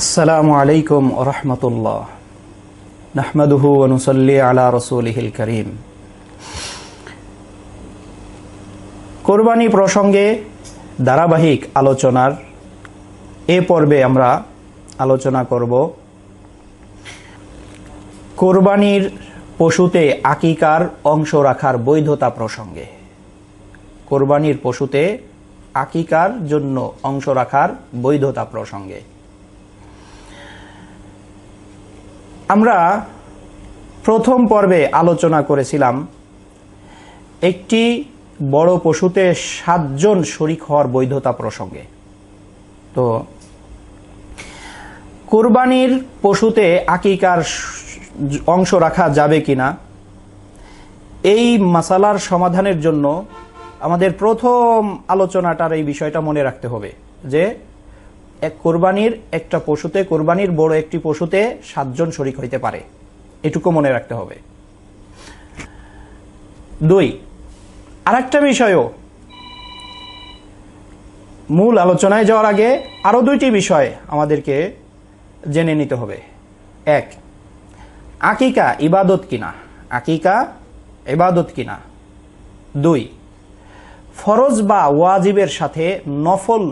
আসসালামু আলাইকুম রহমতুল্লাহ নাহমাদুহু অনুসল্লি আলা রসুলহিল করিম কোরবানি প্রসঙ্গে ধারাবাহিক আলোচনার এ পর্বে আমরা আলোচনা করব কোরবানির পশুতে আকিকার অংশ রাখার বৈধতা প্রসঙ্গে। কোরবানির পশুতে আকিকার জন্য অংশ রাখার বৈধতা প্রসঙ্গে। আমরা প্রথম পর্বে আলোচনা করেছিলাম, একটি বড় পশুতে সাতজন শরিক হওয়ার বৈধতা প্রসঙ্গে। তো, কোরবানির পশুতে আকিকার অংশ রাখা যাবে কিনা, এই মাসালার সমাধানের জন্য আমাদের প্রথম আলোচনাটার এই বিষয়টা মনে রাখতে হবে যে এক কোরবানির একটা পশুতে, কোরবানির বড় একটি পশুতে সাতজন শরিক হইতে পারে। এটুকু মনে রাখতে হবে। দুই, আরেকটা বিষয়ও। মূল আলোচনায় যাওয়ার আগে আরও দুইটি বিষয় আমাদেরকে জেনে নিতে হবে। এক, আকিকা ইবাদত কিনা? আকিকা ইবাদত কিনা? দুই, ফরজ বা ওয়াজিবের সাথে নফল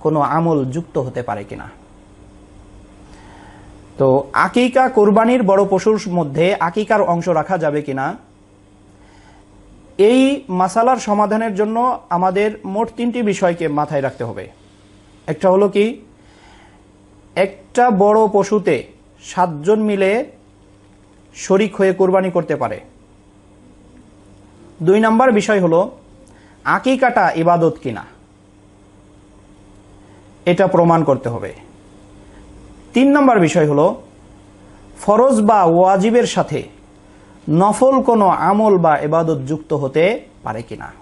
কোনো আমল যুক্ত হতে পারে কিনা। তো আকিকা কোরবানির বড় পশুর মধ্যে আকিকার অংশ রাখা যাবে কিনা, এই মাসালার সমাধানের জন্য আমাদের মোট তিনটি বিষয়কে মাথায় রাখতে হবে। একটা হলো কি, একটা বড় পশুতে সাতজন মিলে শরিক হয়ে কোরবানি করতে পারে। দুই নাম্বার বিষয় হলো, আকিকাটা ইবাদত কিনা। এটা প্রমাণ করতে হবে। তিন নম্বর বিষয় হলো, ফরজ বা ওয়াজিবের সাথে নফল কোনো আমল বা এবাদত যুক্ত হতে পারে কিনা।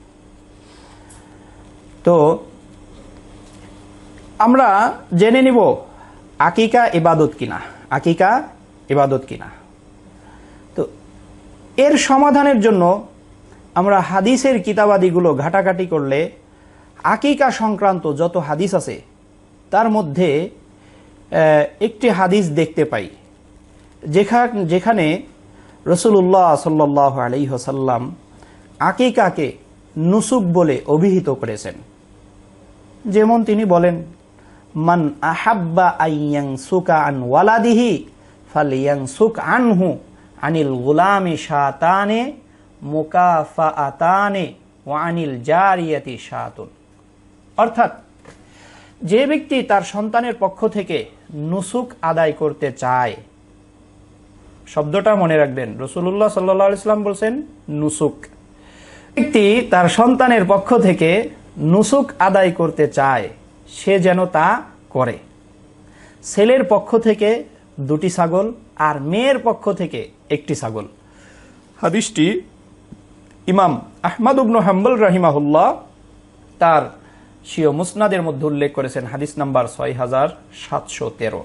তো, আমরা জেনে নিব আকিকা ইবাদত কিনা, আকিকা ইবাদত কিনা। তো, এর সমাধানের জন্য আমরা হাদিসের কিতাবাদিগুলো ঘাটাঘাটি করলে আকিকা সংক্রান্ত যত হাদিস আছে তার মধ্যে একটি হাদিস দেখতে পাই। যেখানে রসুল্লাহ সাল্লাহ আলহ্লাম আকিকাকে নুসুক বলে অভিহিত করেছেন। যেমন তিনি বলেন, মান আহাব্বা আইয়াং সুকা আন ওয়ালাদিহি ফালিয়াং সুক আনহু আনিল গুলামি শাতানে মুকাফা আতানে ওয়ানিল জারিয়াতি শাতুন। অর্থাৎ যে ব্যক্তি তার সন্তানের পক্ষ থেকে নুসুক আদায় করতে চায়, শব্দটা মনে রাখবেন। রসুল্লাহ সাল্লা ইসলাম বলছেন, নুসুক। ব্যক্তি তার সন্তানের পক্ষ থেকে নুসুক আদায় করতে চায়, সে যেন তা করে। ছেলের পক্ষ থেকে দুটি ছাগল আর মেয়ের পক্ষ থেকে একটি ছাগল। হাদিসটি ইমাম আহমদ উবনু হাম্বল রাহিমাহুল্লাহ তার সিও মুসনাদের মধ্যে উল্লেখ করেছেন হাদিস নাম্বার ছয় হাজার সাতশো তেরো।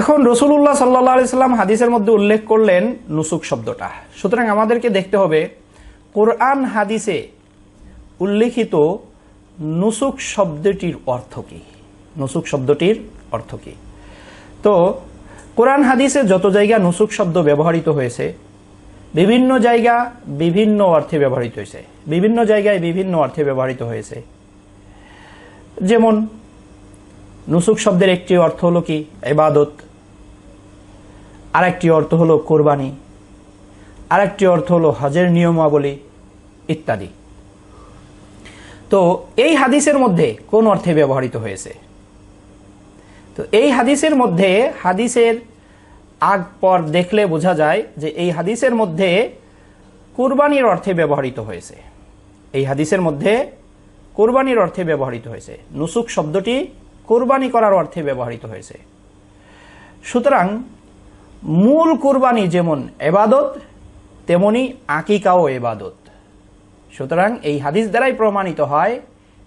এখন রসুল্লাহ সাল্লাহ সাল্লাম হাদিসের মধ্যে উল্লেখ করলেন নুসুক শব্দটা। সুতরাং আমাদেরকে দেখতে হবে, কোরআন হাদিসে উল্লেখিত নুসুক শব্দটির অর্থ কি? নুসুক শব্দটির অর্থ কি? তো কোরআন হাদিসে যত জায়গা নুসুক শব্দ ব্যবহৃত হয়েছে বিভিন্ন জায়গা বিভিন্ন অর্থে ব্যবহৃত হয়েছে। বিভিন্ন জায়গায় বিভিন্ন অর্থে ব্যবহৃত হয়েছে। যেমন, নুসুক শব্দের একটি অর্থ হলো কি? এবাদত আর একটি অর্থ হলো কোরবানি। আর একটি অর্থ হলো হজের নিয়মাবলী ইত্যাদি। তো এই হাদিসের মধ্যে কোন অর্থে ব্যবহৃত হয়েছে? তো এই হাদিসের মধ্যে হাদিসের আগ পর দেখলে বোঝা যায় যে এই হাদিসের মধ্যে কোরবানির অর্থে ব্যবহৃত হয়েছে। এই হাদিসের মধ্যে কোরবানির অর্থে ব্যবহৃত হয়েছে। নুসুক শব্দটি কোরবানি করার অর্থে ব্যবহৃত হয়েছে। সুতরাং মূল কোরবানি যেমন এবাদত, তেমনি আকিকাও এবাদত। সুতরাং এই হাদিস দ্বারাই প্রমাণিত হয়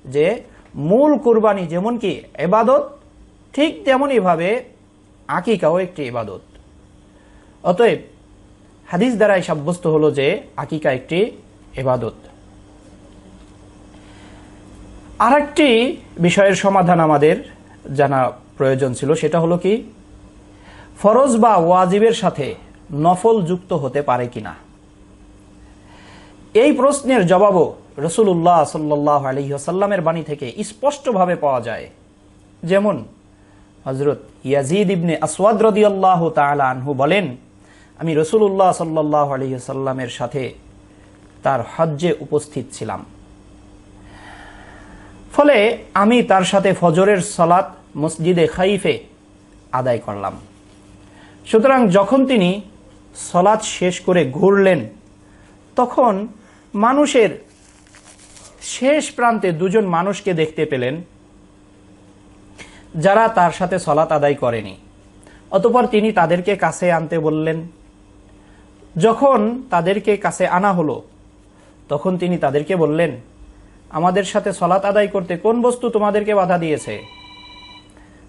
যে মূল কোরবানি যেমন কি এবাদত, ঠিক তেমনইভাবে আকিকাও একটি ইবাদত অতএব, হাদিস দ্বারাই সাব্যস্ত হলো যে, আকিকা একটি এবাদত আরেকটি বিষয়ের সমাধান আমাদের জানা প্রয়োজন ছিল, সেটা হলো কি, ফরজ বা ওয়াজিবের সাথে নফল যুক্ত হতে পারে কিনা? এই প্রশ্নের জবাবও রসুল্লাহ সাল্লাহ আলহিহাসাল্লামের বাণী থেকে স্পষ্টভাবে পাওয়া যায়। যেমন হজরত ইয়াজিদ ইবনে আসওয়াদ রদিয়াল্লাহ তাআলা আনহু বলেন আমি রসুল্লাহ সাল্লাহ আলহিহাসাল্লামের সাথে তার হজ্জে উপস্থিত ছিলাম। ফলে আমি তার সাথে ফজরের সলাত মসজিদে খাইফে আদায় করলাম। সুতরাং যখন তিনি সলাৎ শেষ করে ঘুরলেন, তখন মানুষের শেষ প্রান্তে দুজন মানুষকে দেখতে পেলেন, যারা তার সাথে সলাৎ আদায় করেনি। অতপর তিনি তাদেরকে কাছে আনতে বললেন যখন তাদেরকে কাছে আনা হলো, তখন তিনি তাদেরকে বললেন, আমাদের সাথে সলাৎ আদায় করতে কোন বস্তু তোমাদেরকে বাধা দিয়েছে?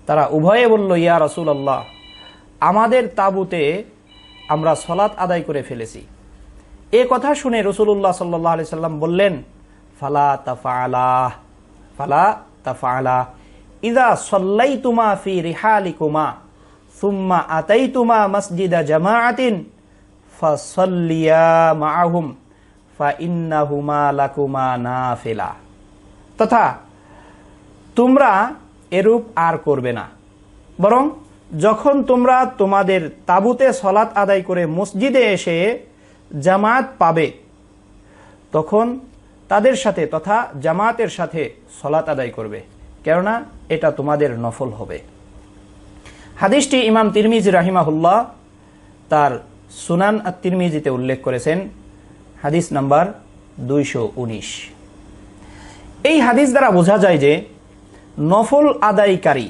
তারা উভয়ে বলল, ইয়া রসুল আল্লাহ আমাদের তাবুতে আমরা সলাৎ আদায় করে ফেলেছি। এ কথা শুনে রসুল্লাহ সাল্লাহ আলি সাল্লাম বললেন, ফালা তাফালা ফালা তাফালা ইদা সল্লাই তুমা ফি রিহালি কুমা সুম্মা আতাই তুমা মসজিদা জামাআতিন লাকুমা নাফিলা। তথা তোমরা এরূপ আর করবে না। বরং যখন তোমরা তোমাদের তাবুতে সলাৎ আদায় করে মসজিদে এসে জামাত পাবে, তখন তাদের সাথে তথা জামাতের সাথে সলাৎ আদায় করবে। কেননা এটা তোমাদের নফল হবে। হাদিসটি ইমাম তিরমিজি রাহিমাহুল্লাহ তার সুনান আর তিরমিজিতে উল্লেখ করেছেন হাদিস নাম্বার দুইশো উনিশ। এই হাদিস দ্বারা বোঝা যায় যে নফল আদায়কারী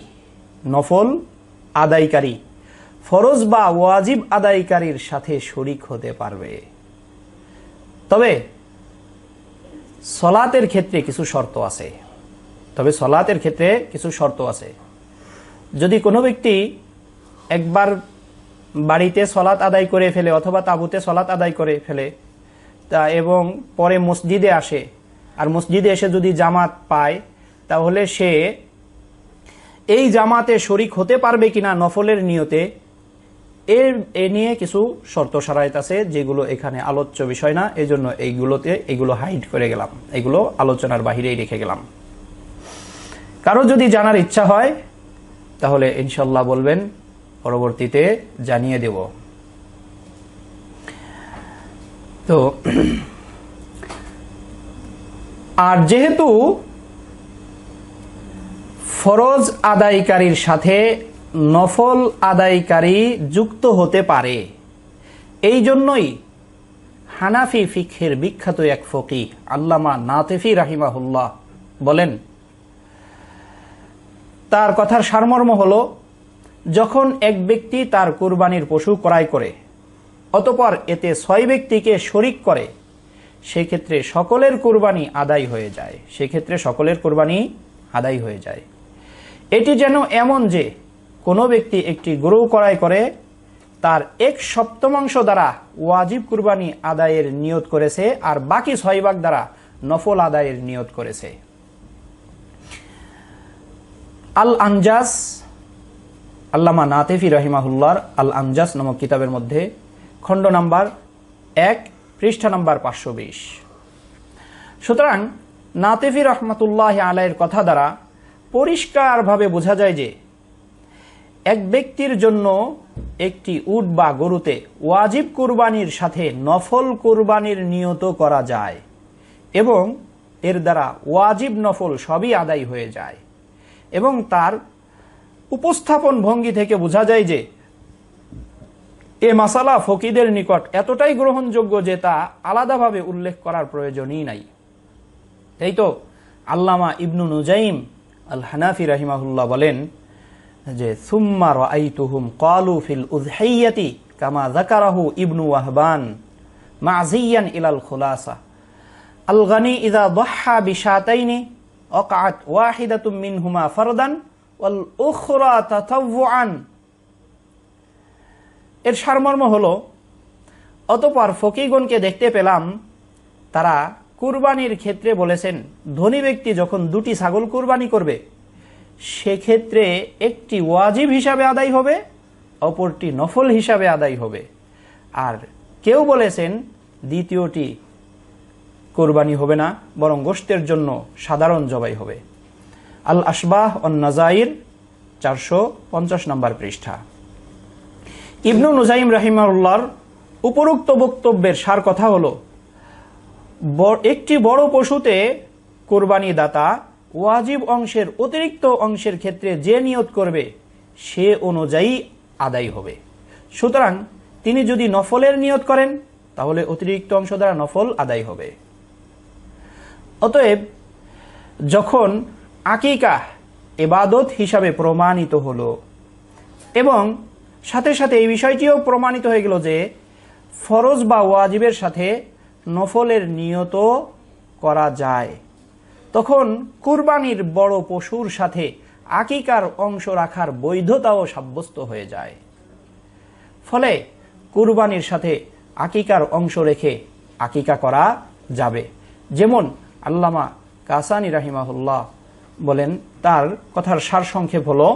নফল আদায়কারী ফরজ বা ওয়াজিব আদায়কারীর সাথে শরিক হতে পারবে। তবে সলাতের ক্ষেত্রে কিছু শর্ত আছে। তবে সলাতের ক্ষেত্রে কিছু শর্ত আছে। যদি কোনো ব্যক্তি একবার বাড়িতে সলাৎ আদায় করে ফেলে অথবা তাবুতে সলাৎ আদায় করে ফেলে। তা এবং পরে মসজিদে আসে। আর মসজিদে এসে যদি জামাত পায়, তাহলে সে এই জামাতে শরিক হতে পারবে কিনা নফলের নিয়তে, এর, এ নিয়ে কিছু শর্ত সারায়ত আছে যেগুলো এখানে আলোচ্য বিষয় না। এই জন্য এইগুলোতে, এগুলো হাইড করে গেলাম। এগুলো আলোচনার বাহিরেই রেখে গেলাম। কারও যদি জানার ইচ্ছা হয়, তাহলে ইনশাল্লাহ বলবেন পরবর্তীতে জানিয়ে দেব। তো, আর যেহেতু ফরজ আদায়কারীর সাথে নফল আদায়কারী যুক্ত হতে পারে, এই জন্যই হানাফি ফিক্ষের বিখ্যাত এক ফকি আল্লামা নাতেফি রাহিমাহুল্লাহ বলেন, তার কথার সারমর্ম হল যখন এক ব্যক্তি তার কুরবানির পশু ক্রয় করে, অতপর এতে ছয় ব্যক্তিকে শরিক করে, সেক্ষেত্রে সকলের কুরবানি আদায় হয়ে যায়। সেক্ষেত্রে সকলের কুরবানি আদায় হয়ে যায়। এটি যেন এমন যে কোনো ব্যক্তি একটি গরু ক্রয় করে, তার এক সপ্তমাংশ দ্বারা ওয়াজিব কুরবানি আদায়ের নিয়ত করেছে আর বাকি ছয় ভাগ দ্বারা নফল আদায়ের নিয়ত করেছে। আল আনজাস আল্লামা নাতেফি রহিমাহুল্লার আল আনজাস নামক কিতাবের মধ্যে খণ্ড নাম্বার এক, পৃষ্ঠা নাম্বার পাঁচশো বিশ। সুতরাং নাতেফি রহমতুল্লাহ আলাইয়ের কথা দ্বারা পরিষ্কারভাবে বোঝা যায় যে এক ব্যক্তির জন্য একটি উট বা গরুতে ওয়াজিব কুরবানির সাথে নফল কুরবানির নিয়ত করা যায় এবং এর দ্বারা ওয়াজিব নফল সবই আদায় হয়ে যায় এবং তার উপস্থাপন ভঙ্গি থেকে বোঝা যায় যে এ মাসালা ফকিদের নিকট এতটাই গ্রহণযোগ্য যে তা আলাদাভাবে উল্লেখ করার প্রয়োজনই নাই। এই তো আল্লামা ইবনু নুজাইম আল হানাফি রাহিমাহুল্লাহ বলেন যে, সুম্মা রাআইতুহুম ক্বালু ফিল উযহিয়াতি কামা জাকারাহু ইবনু ওয়াহবান মাযিয়ান ইলাল খুলাসা। আল গানি ইযা দাহহা বিশাতাইনি ওয়াকাত ওয়াহিদাতুম মিনহুমা ফারদান এর সারমর্ম হলো, অতপর ফকিগণকে দেখতে পেলাম, তারা কুরবানির ক্ষেত্রে বলেছেন, ধনী ব্যক্তি যখন দুটি ছাগল কুরবানি করবে, সেক্ষেত্রে একটি ওয়াজিব হিসাবে আদায় হবে, অপরটি নফল হিসাবে আদায় হবে। আর কেউ বলেছেন, দ্বিতীয়টি কোরবানি হবে না, বরং গোষ্ঠের জন্য সাধারণ জবাই হবে। আল আসবাহ অন নাজাইর চারশো পঞ্চাশ নম্বর পৃষ্ঠা। ইবনু নুজাইম রাহিমাউল্লাহর উপরোক্ত বক্তব্যের সার কথা হলো একটি বড় পশুতে কোরবানি দাতা ওয়াজিব অংশের অতিরিক্ত অংশের ক্ষেত্রে যে নিয়ত করবে, সে অনুযায়ী আদায় হবে। সুতরাং তিনি যদি নফলের নিয়ত করেন, তাহলে অতিরিক্ত অংশ দ্বারা নফল আদায় হবে। অতএব, যখন আকিকা এবাদত হিসাবে প্রমাণিত হলো। এবং সাথে সাথে এই বিষয়টিও প্রমাণিত হয়ে গেল যে, ফরজ বা ওয়াজিবের সাথে নফলের নিয়ত করা যায়। তখন কুরবানির বড় পশুর সাথে আকিকার অংশ রাখার বৈধতাও সাব্যস্ত হয়ে যায়। ফলে কুরবানির সাথে আকিকার অংশ রেখে আকিকা করা যাবে। যেমন আল্লামা কাসানি রাহিমাহুল্লাহ বলেন, তার কথার সারসংক্ষেপ হলো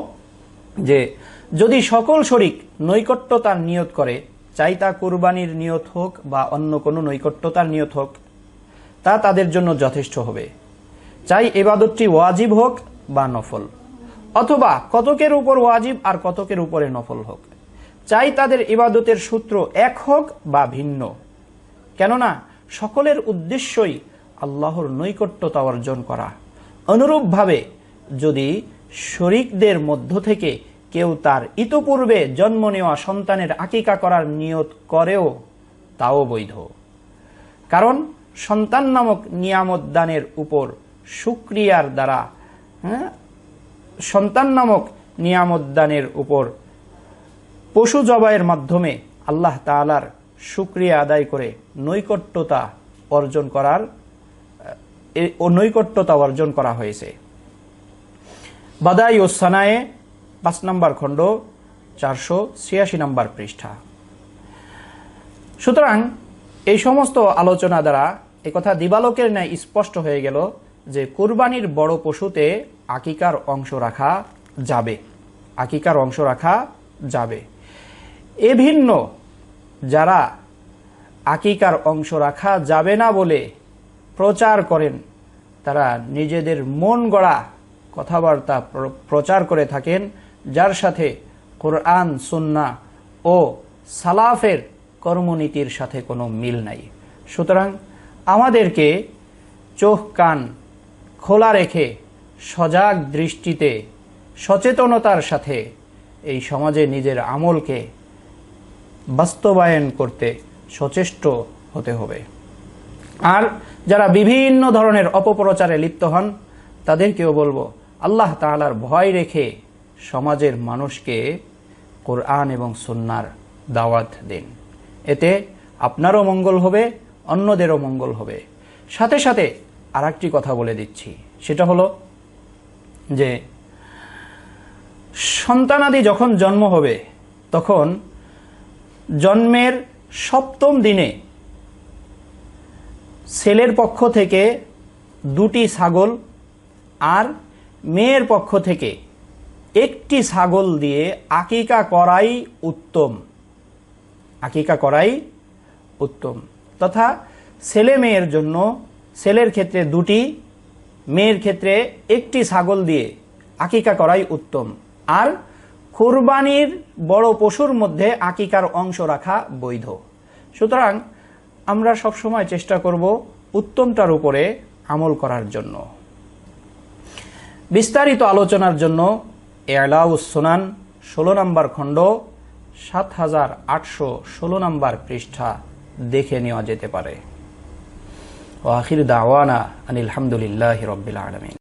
যে, যদি সকল শরিক নৈকট্যতার নিয়ত করে, চাই তা কুরবানির নিয়ত হোক বা অন্য কোনো নৈকট্যতার নিয়ত হোক, তা তাদের জন্য যথেষ্ট হবে। চাই এবাদতটি ওয়াজিব হোক বা নফল, অথবা কতকের উপর ওয়াজিব আর কতকের উপরে নফল হোক। চাই তাদের ইবাদতের সূত্র এক হোক বা ভিন্ন, কেননা সকলের উদ্দেশ্যই আল্লাহর নৈকট্যতা অর্জন করা। অনুরূপভাবে যদি শরিকদের মধ্য থেকে কেউ তার ইতপূর্বে জন্ম নেওয়া সন্তানের আকিকা করার নিয়ত করেও তাও বৈধ। কারণ সন্তান নামক নিয়ামত দানের উপর সুক্রিয়ার দ্বারা হ্যাঁ, সন্তান নামক নিয়ামত দানের উপর পশু জবাইয়ের মাধ্যমে আল্লাহ তাআলার সুক্রিয়া আদায় করে নৈকট্যতা অর্জন করার ও নৈকট্যতা অর্জন করা হয়েছে। বাদাই ও সানায়ে পাঁচ নম্বর খণ্ড, চারশো ছিয়াশি নম্বর পৃষ্ঠা। সুতরাং এই সমস্ত আলোচনা দ্বারা একথা দিবালোকের ন্যায় স্পষ্ট হয়ে গেল যে কুরবানির বড় পশুতে আকিকার অংশ রাখা যাবে। আকিকার অংশ রাখা যাবে। এ ভিন্ন, যারা আকিকার অংশ রাখা যাবে না বলে প্রচার করেন। তারা নিজেদের মন গড়া কথাবার্তা প্র- প্রচার করে থাকেন, যার সাথে কোরআন, সুন্না ও সালাফের কর্মনীতির সাথে কোনো মিল নাই। সুতরাং আমাদেরকে চোখ, কান খোলা রেখে সজাগ দৃষ্টিতে সচেতনতার সাথে এই সমাজে নিজের আমলকে বাস্তবায়ন করতে সচেষ্ট হতে হবে। আর যারা বিভিন্ন ধরনের অপপ্রচারে লিপ্ত হন, তাদেরকেও বলব, আল্লাহ তাআলার ভয় রেখে সমাজের মানুষকে কোরআন এবং সুন্নার দাওয়াত দিন। এতে আপনারও মঙ্গল হবে, অন্যদেরও মঙ্গল হবে। সাথে সাথে আর কথা বলে দিচ্ছি। সেটা হলো যে, সন্তানাদি যখন জন্ম হবে, তখন জন্মের সপ্তম দিনে ছেলের পক্ষ থেকে দুটি ছাগল আর মেয়ের পক্ষ থেকে একটি ছাগল দিয়ে আকিকা করাই উত্তম। আকিকা করাই উত্তম। তথা ছেলে মেয়ের জন্য ছেলের ক্ষেত্রে দুটি, মেয়ের ক্ষেত্রে একটি ছাগল দিয়ে আকিকা করাই উত্তম। আর কুরবানির বড় পশুর মধ্যে আকিকার অংশ রাখা বৈধ। সুতরাং আমরা সবসময় চেষ্টা করব উত্তমটার উপরে আমল করার জন্য। বিস্তারিত আলোচনার জন্য এলাউস সোনান, ষোলো নম্বর খণ্ড, সাত হাজার আটশো ষোলো নম্বর পৃষ্ঠা দেখে নেওয়া যেতে পারে। ওয়াহির দাওয়ানা আনিলহামদুলিল্লাহ রবিল আলমিন।